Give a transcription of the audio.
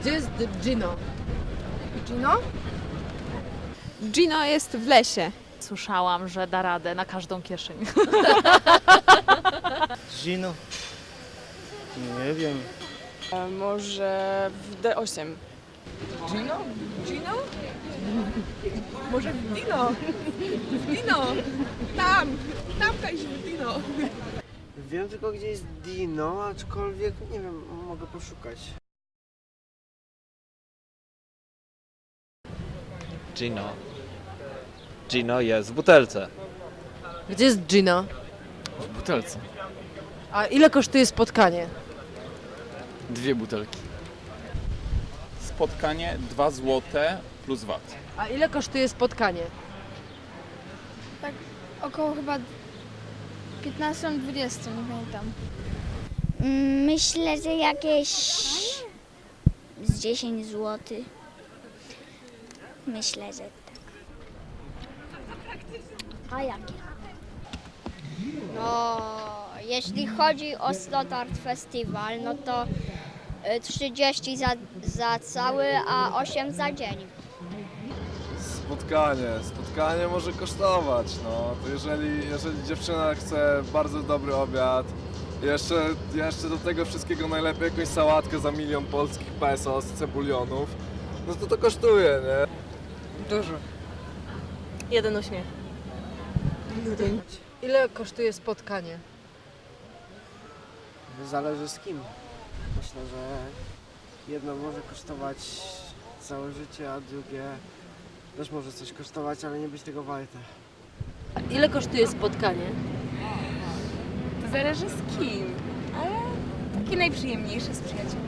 Gdzie jest Gino? Gino? Gino jest w lesie. Słyszałam, że da radę na każdą kieszeń. Gino? Nie wiem. E, może w D8. Gino? Gino? Może w Dino? W Dino! Tam! Tam gdzieś w Dino! Wiem tylko gdzie jest Dino, aczkolwiek nie wiem, mogę poszukać. Gino. Gino jest w butelce. Gdzie jest Gino? W butelce. A ile kosztuje spotkanie? Dwie butelki. Spotkanie 2 złote plus VAT. A ile kosztuje spotkanie? Około chyba 15-20, nie pamiętam. Mm, Myślę, że jakieś z 10 zł. Myślę, że tak. A jakie? No, jeśli chodzi o Slot Art Festival, no to y, 30 za, za cały, a 8 za dzień. Spotkanie. Spotkanie może kosztować, no. To jeżeli, jeżeli dziewczyna chce bardzo dobry obiad, jeszcze, jeszcze do tego wszystkiego najlepiej jakąś sałatkę za milion polskich pesos, cebulionów, no to to kosztuje, nie? Dużo. Jeden uśmiech. Ile kosztuje spotkanie? Zależy z kim. Myślę, że jedno może kosztować całe życie, a drugie też może coś kosztować, ale nie być tego warte. A ile kosztuje spotkanie? To zależy z kim, ale taki najprzyjemniejszy z przyjaciółmi.